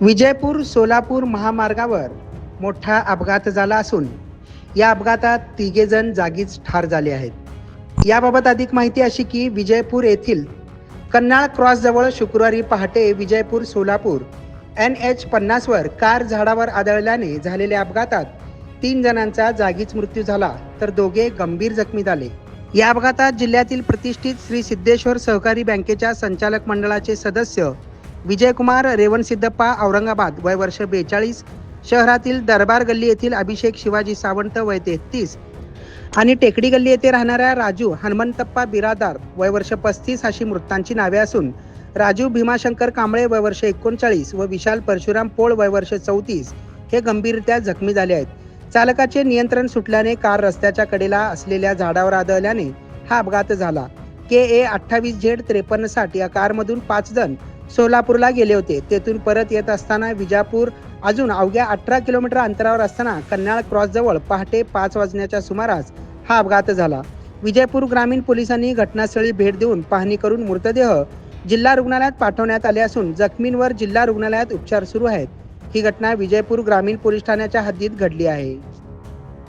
विजयपूर सोलापूर महामार्गावर मोठा अपघात झाला असून या अपघातात तिघे जण जागीच ठार झाले आहेत. याबाबत अधिक माहिती अशी की विजयपूर येथील कन्नाळ क्रॉसजवळ शुक्रवारी पहाटे विजयपूर सोलापूर एन एच पन्नासवर कार झाडावर आदळल्याने झालेल्या अपघातात तीन जणांचा जागीच मृत्यू झाला तर दोघे गंभीर जखमी झाले. या अपघातात जिल्ह्यातील प्रतिष्ठित श्री सिद्धेश्वर सहकारी बँकेच्या संचालक मंडळाचे सदस्य विजयकुमार रेवणसिद्धप्पा औरंगाबाद वय वर्ष बेचाळीस शहरातील दरबार गल्ली येथील अभिषेक शिवाजी सावंत वय तेहतीस. आणि टेकडी गल्ली येथे राहणाऱ्या राजू हनुमंतप्पा बिरादार वय वर्ष पस्तीस अशी मृतांची नावे असून राजू भीमाशंकर कांबळे वय वर्ष एकोणचाळीस व विशाल परशुराम पोळ वय वर्ष चौतीस हे गंभीररित्या जखमी झाले आहेत. चालकाचे नियंत्रण सुटल्याने कार रस्त्याच्या कडेला असलेल्या झाडावर आदळल्याने हा अपघात झाला. के ए अठ्ठावीस झेड त्रेपन्न साठ या कारमधून पाच जण सोलापूरला गेले होते. तेथून परत येत असताना विजापूर अजून अवघ्या अठरा किलोमीटर अंतरावर असताना कन्याळ क्रॉसजवळ पहाटे पाच वाजण्याच्या सुमारास हा अपघात झाला. विजयपूर ग्रामीण पोलिसांनी घटनास्थळी भेट देऊन पाहणी करून मृतदेह जिल्हा रुग्णालयात पाठवण्यात आले असून जखमींवर जिल्हा रुग्णालयात उपचार सुरू आहेत. ही घटना विजयपूर ग्रामीण पोलीस ठाण्याच्या हद्दीत घडली आहे.